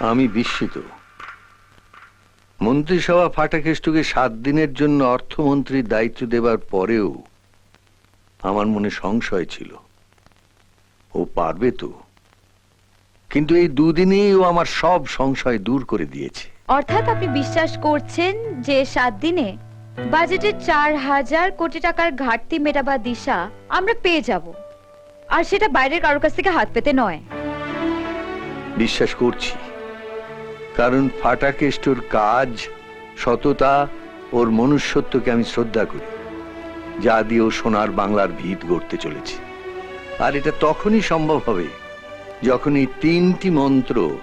আমি বিস্মিত। মন্ত্রিসভা ফাটাকেষ্টকে সাত দিনের জন্য অর্থমন্ত্রীর দায়িত্ব দেবার পরেও আমার মনে সংশয় ছিল। ও পারবে তো। কিন্তু এই দুদিনেই ও আমার সব সংশয় দূর করে দিয়েছে। অর্থাৎ আপনি বিশ্বাস করছেন যে সাত দিনে বাজেটের চার হাজার কোটি টাকার ঘাটতি মেটাবার দিশা আমরা পেয়ে যাব। আর সেটা বাইরের কারোর কাছ থেকে হাত পেতে নয়। বিশ্বাস করছি। কারণ ফাটাকেষ্টর কাজ, সততা ওর মনুষ্যত্বকে আমি শ্রদ্ধা করি, যা দিয়ে ও সোনার বাংলার ভিত গড়তে চলেছে। আর এটা তখনই সম্ভব হবে যখন এই তিনটি মন্ত্র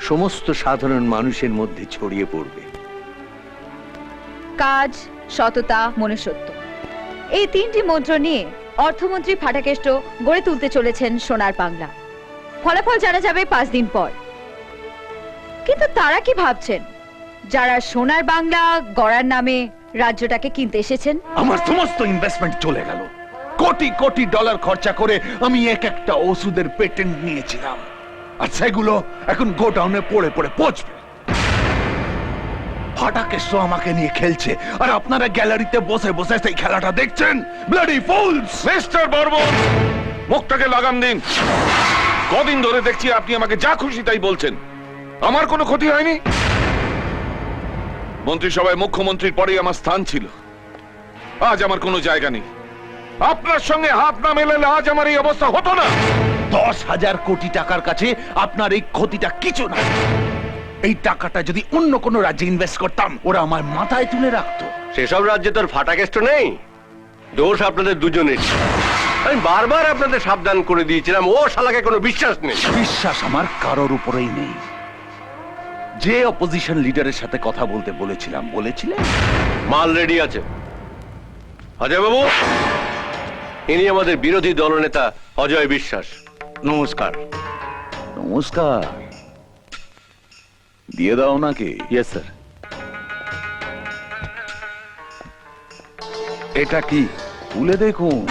সমস্ত সাধারণ মানুষের মধ্যে ছড়িয়ে পড়বে। কাজ, সততা, মনুষ্যত্ব। এই তিনটি মন্ত্র নিয়ে অর্থমন্ত্রী ফাটাকেষ্ট গড়ে তুলতে চলেছেন সোনার বাংলা। ফলাফল জানা যাবে পাঁচ দিন পর। কিন্তু তারা কি ভাবছেন? যারা সোনার বাংলা গড়ার নামে রাজ্যটাকে কিনতে এসেছেন? আমার সমস্ত ইনভেস্টমেন্ট চলে গেল। কোটি কোটি ডলার খরচা করে আমি এক একটা ওষুধের পেটেন্ট নিয়েছিলাম। আর সেগুলো এখন গোডাউনে পড়ে পড়ে পচবে। ফাটাকেশ আমাকে নিয়ে খেলছে আর আপনারা গ্যালারিতে বসে বসে সেই খেলাটা দেখছেন? ব্লাডি ফুলস মিস্টার বর্মন মুখটাকে লাগাম দিন। কদিন ধরে দেখছি আপনি আমাকে যা খুশি তাই বলছেন। আমার কোনো ক্ষতি হয়নি? মন্ত্রিসভায় মুখ্যমন্ত্রীর পরেই আমার স্থান ছিল। আজ আমার কোনো জায়গা নেই। আপনার সঙ্গে হাত না মেলালে আজ আমার এই অবস্থা হতো না। দশ হাজার কোটি টাকার কাছে আপনার এই ক্ষতিটা কিছু না। এই টাকাটা যদি অন্য কোনো রাজ্যে ইনভেস্ট করতাম ওরা আমার মাথায় তুলে রাখতো। সেসব রাজ্যে তোর ফাটাকেষ্ট নেই। দোষ আপনাদের দুজনের। আমি বারবার আপনাদের সাবধান করে দিয়েছিলাম। ও শালাকে কোনো বিশ্বাস নেই। বিশ্বাস আমার কারোর উপরেই নেই। যে অপোজিশন লিডারের সাথে কথা বলতে বলেছিলাম বলেছিলেন? মাল রেডি আছে। অজয় বাবু ইনি আমাদের বিরোধী দলনেতা অজয় বিশ্বাস। নমস্কার। নমস্কার। দিয়ে দাও নাকি ইয়েস স্যার এটা কি? খুলে দেখুন।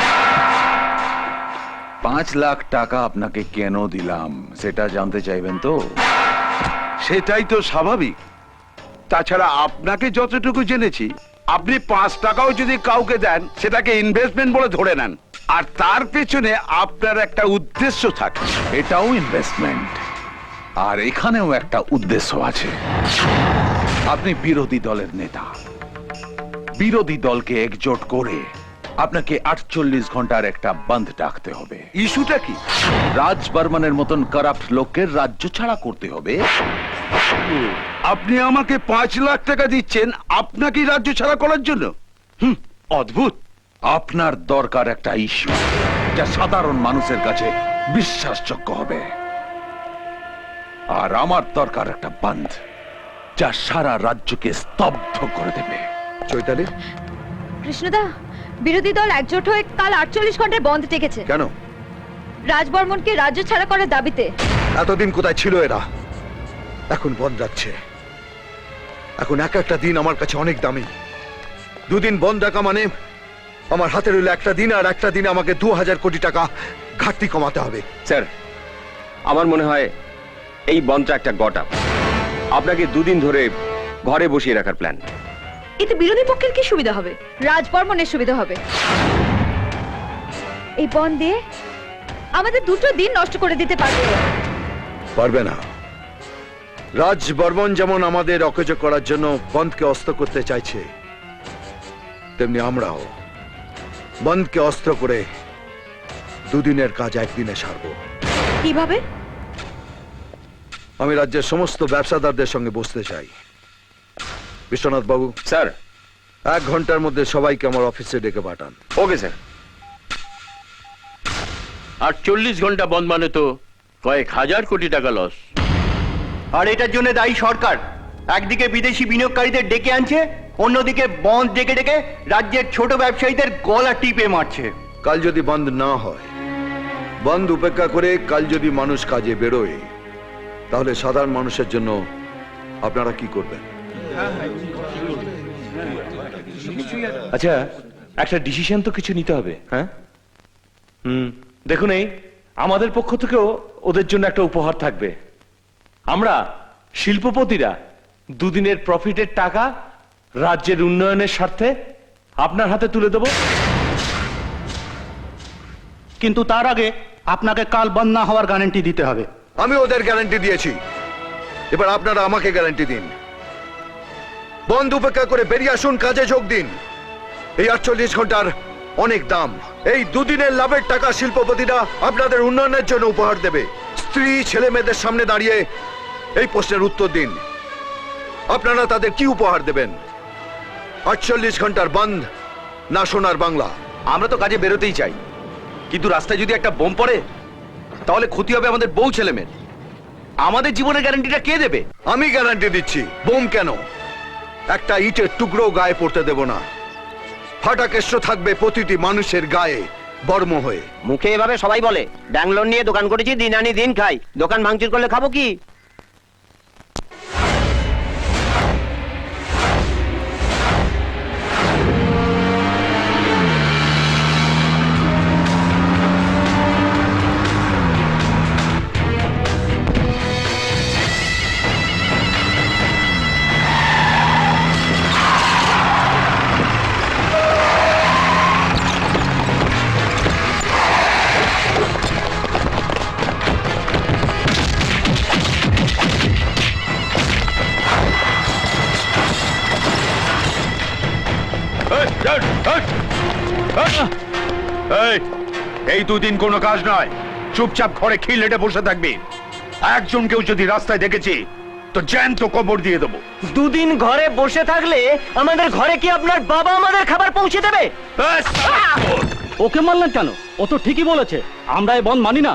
পাঁচ লাখ টাকা আপনাকে কেন দিলাম সেটা জানতে চাইবেন তো? সেটাই তো স্বাভাবিক। তাছাড়া আপনাকে যতটুকু জেনেছি আপনি পাঁচ টাকাও যদি কাউকে দেন সেটাকে ইনভেস্টমেন্ট বলে ধরে নেন। আর তার পেছনে আপনার একটা উদ্দেশ্য থাকে। এটাও ইনভেস্টমেন্ট আর এখানেও একটা উদ্দেশ্য আছে। আপনি বিরোধী দলের নেতা। বিরোধী দলকে একজোট করে আপনাকে আটচল্লিশ ঘণ্টার একটা বন্ধ ডাকতে হবে। ইস্যুটা কি? রাজ বর্মনের মতন কারাপ্ট লোককে রাজ্য ছাড়া করতে হবে? আপনি আমাকে পাঁচ লাখ টাকা দিচ্ছেন আপনাকে রাজ্য ছাড়া করার জন্য? হুম অদ্ভুত। আপনার দরকার একটা ইস্যু যা সাধারণ মানুষের কাছে বিশ্বাসযোগ্য হবে। আর আমার দরকার একটা বন্ধ যা সারা রাজ্যকে স্তব্ধ করে দেবে। চৈতালি? কৃষ্ণদা বিরোধী দল একজোট হয়ে কাল আটচল্লিশ ঘন্টায় বন্ধ টেকেছে কেন? রাজবর্মনকে রাজ্য ছাড়া করার দাবিতে। এতদিন কোথায় ছিল এরা? এখন বন্ধ রাখছে এখন এক একটা দিন আমার কাছে অনেক দামি। দুদিন বন্ধ রাখা মানে আমার হাতে রইল একটা দিন আর একটা দিনে আমাকে দু হাজার কোটি টাকা ঘাটতি কমাতে হবে। স্যার আমার মনে হয় এই বনটা একটা গটা আপনাকে দুদিন ধরে ঘরে বসিয়ে রাখার প্ল্যান। এতে বিরোধী পক্ষের কি সুবিধা হবে? রাজবর্মনের সুবিধা হবে। এই বন দিয়ে আমাদের দুটো দিন নষ্ট করে দিতে পারবে। পারবে না। রাজ বর্মন যেমন আমাদের অকেজ করার জন্য বন্ধকে অস্ত্র করতে চাইছে তেমনি আমরাও বন্ধকে অস্ত্র করে দুদিনের কাজ একদিনে সারবো। কীভাবে? আমি রাজ্যের সমস্ত ব্যবসাদারদের সঙ্গে বসতে চাই। বিশ্বনাথ বাবু স্যার। এক ঘণ্টার মধ্যে সবাইকে আমার অফিসে ডেকে পাঠান। Okay sir. আর চল্লিশ ঘণ্টা বন্ধ মানে তো কয়েক হাজার কোটি টাকা লস। আর এটার জন্য দায়ী সরকার। একদিকে বিদেশি বিনিয়োগকারীদের ডেকে আনছে অন্যদিকে বন্ধ ডেকে ডেকে রাজ্যের ছোট ব্যবসায়ীদের গলা টিপে মারছে। কাল যদি বন্ধ না হয় বন্ধ উপেক্ষা করে কাল যদি মানুষ কাজে বেরোয় তাহলে সাধারণ মানুষের জন্য আপনারা কি করবেন? আচ্ছা একটা ডিসিশন তো কিছু নিতে হবে হ্যাঁ? হুম দেখুন এই আমাদের পক্ষ থেকেও ওদের জন্য একটা উপহার থাকবে। আমরা শিল্পপতিরা দুদিনের প্রফিটের টাকা রাজ্যের উন্নয়নের স্বার্থে আপনার হাতে তুলে দেবো। কিন্তু তার আগে আপনাকে কাল বন্ধ না হওয়ার গ্যারান্টি দিতে হবে। আমি ওদের গ্যারান্টি দিয়েছি। এবার আপনারা আমাকে গ্যারান্টি দিন। বন্ধ উপেক্ষা করে বেরিয়ে আসুন কাজে যোগ দিন। এই আটচল্লিশ ঘণ্টার অনেক দাম। এই দুদিনের লাভের টাকা শিল্পপতিরা আপনাদের উন্নয়নের জন্য উপহার দেবে। স্ত্রী ছেলে মেয়েদের সামনে দাঁড়িয়ে এই প্রশ্নের উত্তর দিন। আপনারা তাদের কি উপহার দেবেন? আটচল্লিশ ঘণ্টার বন্ধ, না সোনার বাংলা। আমরা তো কাজে বেরোতেই চাই। কিন্তু রাস্তায় যদি একটা বোম পড়ে, তাহলে ক্ষতি হবে আমাদের বউ ছেলেমেয়ের। আমাদের জীবনের গ্যারান্টিটা কে দেবে? আমি গ্যারান্টি দিচ্ছি, বোম কেন? একটা ইটের টুকরো গায়ে পড়তে দেব না। ফাটাকেষ্ট থাকবে প্রতিটি মানুষের গায়ে বর্ম হয়ে। মুখে এভাবে সবাই বলে, ব্যাঙ্গলোর নিয়ে দোকান করেছি, দিন আনি দিন খাই। দোকান ভাঙচুর করলে খাব কি? এই এই দুদিন কোনো কাজ নয়। চুপচাপ ঘরে খিল লেটে বসে থাকবি। একজন কেউ যদি রাস্তায় দেখেছি তো জ্যান্ত কবর দিয়ে দেবো। দুদিন ঘরে বসে থাকলে আমাদের ঘরে কি আপনার বাবা আমাদের খাবার পৌঁছে দেবে? ওকে মানলেন কেন? ও তো ঠিকই বলেছে। আমরা এই বন মানি না।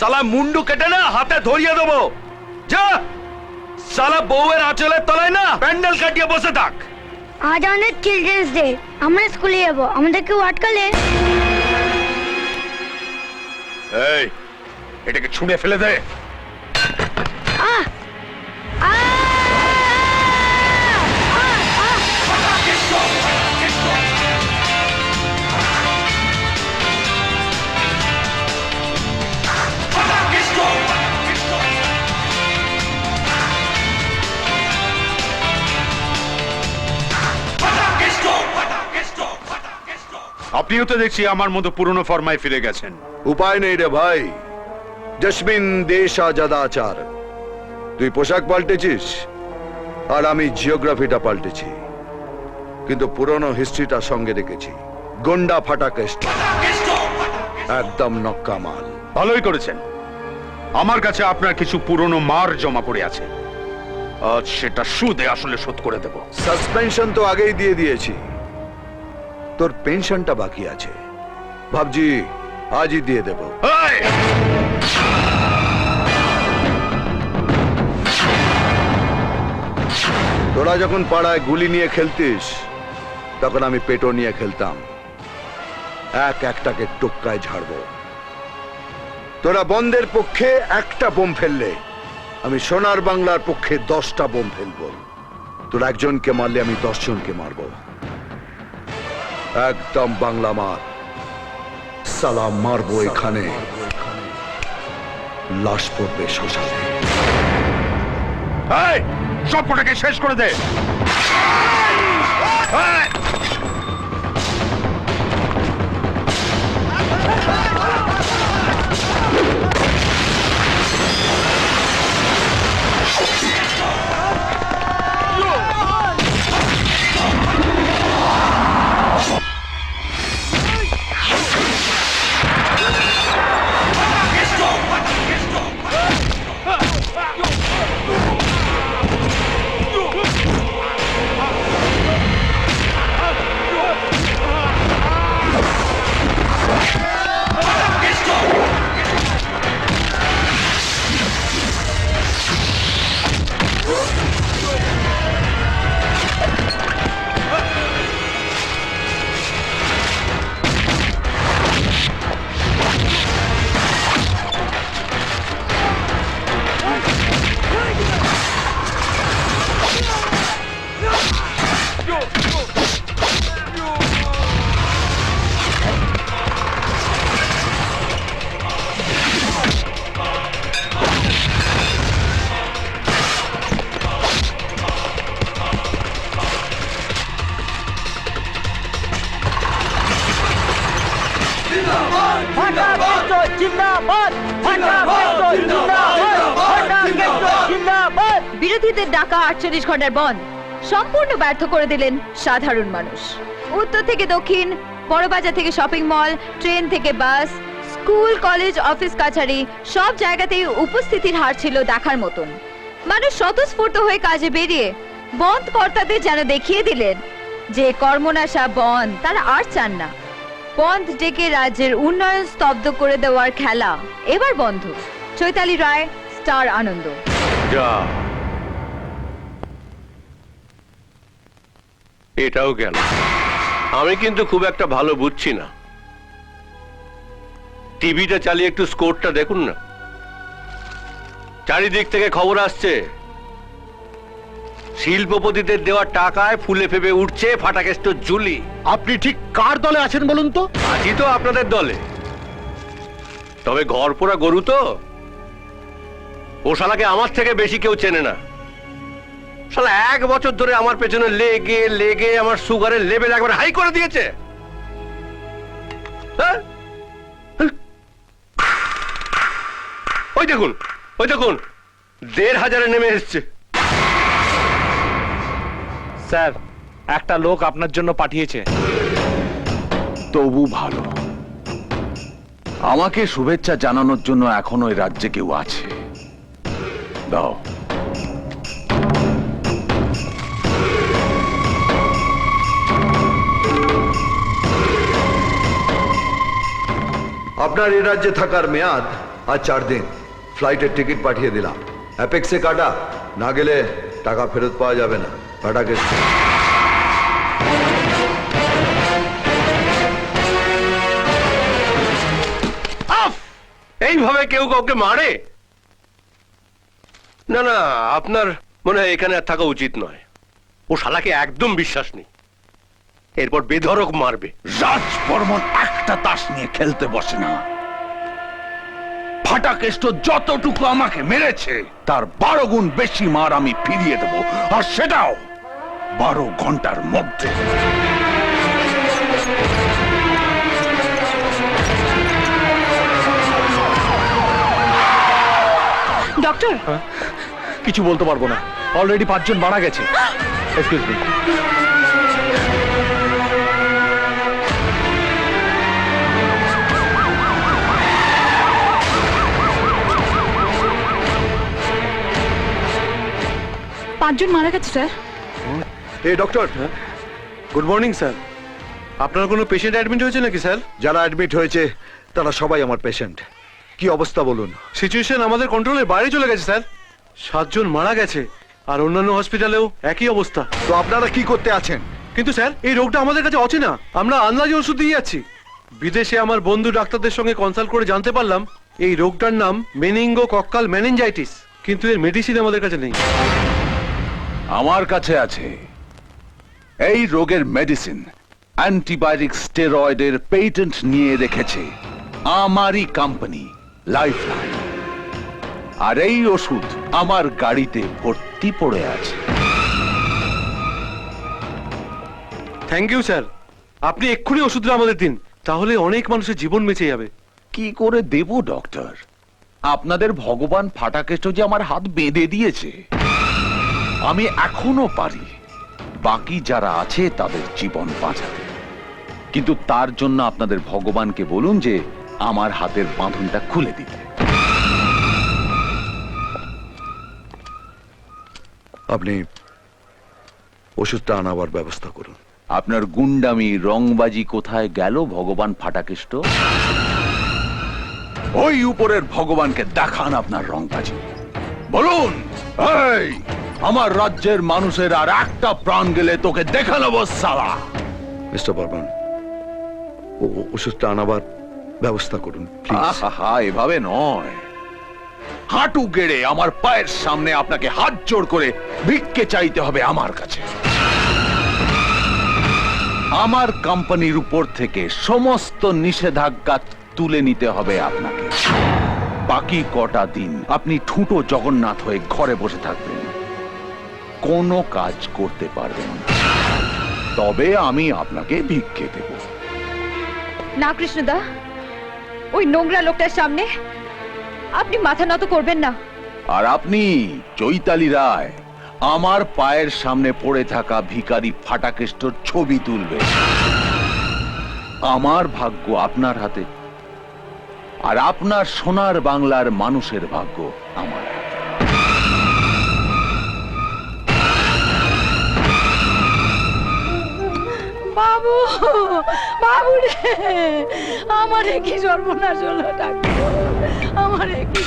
সালা মুন্ডু কেটে না হাতে ধরিয়ে দেবো। যা! সালা বউয়ের আঁচলের তলায় না প্যান্ডেল কাটিয়ে বসে থাক। আজ আমাদের চিলড্রেন্স ডে আমরা স্কুলে যাব। আমাদের কেউ আটকালে এই এটাকে ছুঁড়ে ফেলে দে। আহ আহ! আপনিও তো দেখছি আমার মতো পুরনো ফরমায় ফিরে গেছেন। উপায় নেই রে ভাই। জসমিন দেশ আজাদাচার তুই পোশাক পাল্টেছিস আর আমি জিওগ্রাফিটা পাল্টেছি। কিন্তু পুরনো হিস্ট্রিটা সঙ্গে রেখেছি গন্ডা ফাটা কেষ্ট। একদম নক্কা মাল। ভালোই করেছেন। আমার কাছে আপনার কিছু পুরনো মার জমা পড়ে আছে। আজ সেটা সুদে আসলে শোধ করে দেব। সাসপেনশন তো আগেই দিয়ে দিয়েছি। তোর পেনশনটা বাকি আছে। ভাবছি আজই দিয়ে দেব। তোরা যখন পাড়ায় গুলি নিয়ে খেলতিস তখন আমি পেটো নিয়ে খেলতাম। এক একটাকে টোক্কায় ঝাড়বো। তোরা বন্ধের পক্ষে একটা বোম ফেললে আমি সোনার বাংলার পক্ষে দশটা বোম ফেলব। তোর একজনকে মারলে আমি দশ জনকে মারব। একদম বাংলা মার। সালাম মারবো এখানে। লাশ পড়বে শ্মশানে। সবকটাকে শেষ করে দে। আটচল্লিশ ঘণ্টার বন্ধ। সম্পূর্ণ ব্যর্থ করে দিলেন সাধারণ মানুষ। উত্তর থেকে দক্ষিণ, বড়বাজার থেকে শপিং মল ট্রেন থেকে বাস স্কুল কলেজ অফিস কাছারি সব জায়গাতেই উপস্থিতির হার ছিল দেখার মতন। মানুষ স্বতঃস্ফূর্ত হয়ে কাজে বেরিয়ে বন্ধ কর্তাদের যেন দেখিয়ে দিলেন যে কর্মনাশা বন্ধ, তারা আর চান না। বন্ধ ডেকে রাজ্যের উন্নয়ন স্তব্ধ করে দেওয়ার খেলা এবার বন্ধ। চৈতালি রায়, স্টার আনন্দ। যা এটাও গেল। আমি কিন্তু খুব একটা ভালো বুঝছি না। টিভিটা চালিয়ে একটু স্কোরটা দেখুন না। চারিদিক থেকে খবর আসছে। শিল্পপতিদের দেওয়া টাকায় ফুলে ফেপে উঠছে ফাটাকেষ্ট জুলি আপনি ঠিক কার দলে আছেন বলুন তো? আছি তো আপনাদের দলে। তবে ঘর পোড়া গরু তো? ও শালাকে আমার থেকে বেশি কেউ চেনে না। শালা এক বছর ধরে আমার পেছনে লেগে লেগে আমার সুগারের লেভেল একবার হাই করে দিয়েছে। হ্যাঁ? ওই দেখুন ওই দেখুন দেড় হাজারে নেমে এসছে। স্যার একটা লোক আপনার জন্য পাঠিয়েছে। তবু ভালো। আমাকে শুভেচ্ছা জানানোর জন্য এখন ওই রাজ্যে কেউ আছে। দাও। আপনার এ রাজ্যে থাকার মেয়াদ আর চার দিন। ফ্লাইটের টিকিট পাঠিয়ে দিলাম। অ্যাপেক্সে কাটা, না গেলে টাকা ফেরত পাওয়া যাবে না। ফাটাকে আফ! এইভাবে কেউ কাউকে মারে? না না, আপনার মনে হয় এখানে আর থাকা উচিত নয়। ও শালাকে একদম বিশ্বাস নেই। এরপর বেধরক মারবে। রাজ বর্মন একটা তাস নিয়ে খেলতে বসে না। ফাটাকেষ্ট যতটুকু আমাকে মেরেছে তার বারো গুণ বেশি মার আমি ফিরিয়ে দেব আর সেটাও বারো ঘণ্টার মধ্যে। ডক্টর? কিছু বলতে পারব না। অলরেডি পাঁচজন মারা গেছে। এক্সকিউজ মি পাঁচজন মারা গেছে, স্যার। এ, ডক্টর। Good morning, sir. আপনার কোনো পেশেন্ট অ্যাডমিট হয়েছে নাকি, স্যার? যারা অ্যাডমিট হয়েছে, তারা সবাই আমার পেশেন্ট কি অবস্থা বলুন? সিচুয়েশন আমাদের কন্ট্রোলের বাইরে চলে গেছে, স্যার। সাতজন মারা গেছে, আর অন্যান্য হসপিটালেও একই অবস্থা। তো আপনারা কি করতে আছেন? কিন্তু, স্যার, এই রোগটা আমাদের কাছে অচেনা। আমরা আন্দাজে ওষুধ দিয়ে যাচ্ছি। বিদেশে আমার বন্ধু ডাক্তারদের সঙ্গে কনসাল্ট করে জানতে পারলাম, এই রোগটার নাম মেনিঙ্গো কক্কাল মেনিনজাইটিস কিন্তু এর মেডিসিন আমাদের কাছে নেই। আমার কাছে আছে। এই রোগের মেডিসিন অ্যান্টিবায়োটিক স্টেরয়েডের পেটেন্ট নিয়ে রেখেছে আমারই কোম্পানি লাইফ আর এই ওষুধ আমার গাড়িতে ভর্তি পড়ে আছে। থ্যাংক ইউ স্যার আপনি এক্ষুনি ওষুধটা আমাদের দিন তাহলে অনেক মানুষের জীবন বেঁচে যাবে। কি করে দেব ডক্টর আপনাদের ভগবান ফাটাকেষ্ট যে আমার হাত বেঁধে দিয়েছে। আমি এখনও পারি। বাকি যারা আছে তাদের জীবন বাঁচাতে। কিন্তু তার জন্য আপনাদের ভগবানকে বলুন যে আমার হাতের বাঁধনটা খুলে দিতে। আপনি ওষুধটা আনাবার ব্যবস্থা করুন। আপনার গুন্ডামি রংবাজি কোথায় গেল ভগবান ফাটাকেষ্ট? ওই উপরের ভগবানকে দেখান আপনার রংবাজি। বলুন এই! আমার রাজ্যের মানুষের আর একটা প্রাণ গেলে তোকে দেখে নেব সালা। মিস্টার বর্মন ওষুধটা আনাবার ব্যবস্থা করুন আহা এভাবে নয়। হাঁটু গেড়ে আমার পায়ের সামনে আপনাকে হাত জোড় করে ভিক্ষে চাইতে হবে আমার কাছে। আমার কোম্পানির উপর থেকে সমস্ত নিষেধাজ্ঞা তুলে নিতে হবে আপনাকে। বাকি কটা দিন আপনি ঠুঁটো জগন্নাথ হয়ে ঘরে বসে থাকবেন। কোনো কাজ করতে পারবেন না। তবে আমি আপনাকে ভিক্ষে দেব। না কৃষ্ণদা। ওই নোংরা লোকটার সামনে আপনি মাথা নত করবেন না। আর আপনি চৈতালি রায় আমার পায়ের সামনে পড়ে থাকা ভিখারি ফাটাকেষ্টর ছবি তুলবে আমার ভাগ্য আপনার হাতে আর আপনার সোনার বাংলার মানুষের ভাগ্য আমার। বাবু বাবু রে আমার কি সর্বনাশ হলো ডাক্তার আমার কি?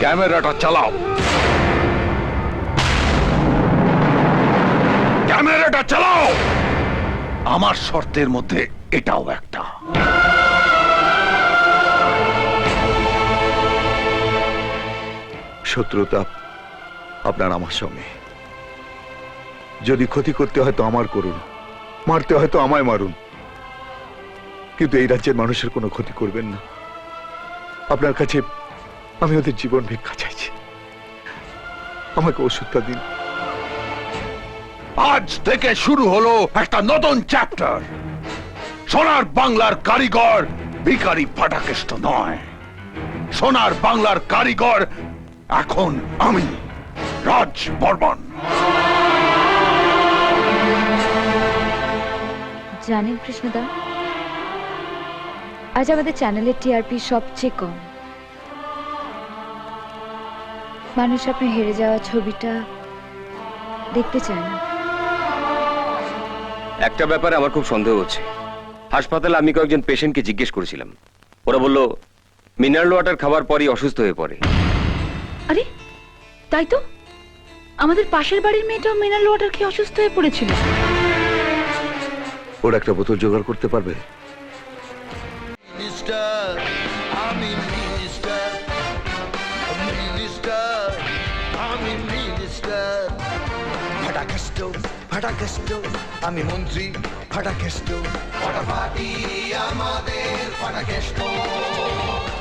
ক্যামেরাটা চালাও। ক্যামেরাটা চালাও। আমার শর্তের মধ্যে এটাও একটা। শত্রুতা আপনার আমার সঙ্গে। যদি ক্ষতি করতে হয় তো আমার করুন। মারতে হয় তো আমায় মারুন। কিন্তু এই রাজ্যের মানুষের কোনো ক্ষতি করবেন না। আপনার কাছে আমি ওদের জীবন ভিক্ষা চাইছি। আমাকে ওষুধটা দিন। আজ থেকে শুরু হলো একটা নতুন চ্যাপ্টার। সোনার বাংলার কারিগর ভিখারি ফাটাকেষ্ট নয়। সোনার বাংলার কারিগর এখন আমি। রাজ বর্মন। জানেন কৃষ্ণদা আজ আমাদের চ্যানেলের টিআরপি সবচেয়ে কম। মানুষ আপনার হেরে যাওয়া ছবিটা দেখতে চায় না। একটা ব্যাপারে আমার খুব সন্দেহ হচ্ছে। হাসপাতালে আমি কয়েকজন পেশেন্টকে জিজ্ঞেস করেছিলাম। ওরা বলল মিনারেল ওয়াটার খাবার পরই অসুস্থ হয়ে পড়ে। আরে তাই তো? আমাদের পাশের বাড়ির মেয়েটাও মিনারেল ওয়াটার খেয়ে অসুস্থ হয়ে পড়েছিল। ওর একটা বোতল জোগাড় করতে পারবে? আমি মিনিস্টার মিনিস্টার আমি মিনিস্টার। ফাটাকেষ্ট ফাটাকেষ্ট আমি মন্ত্রী ফাটাকেষ্ট ফাটাফাটি আমাদের ফাটাকেষ্ট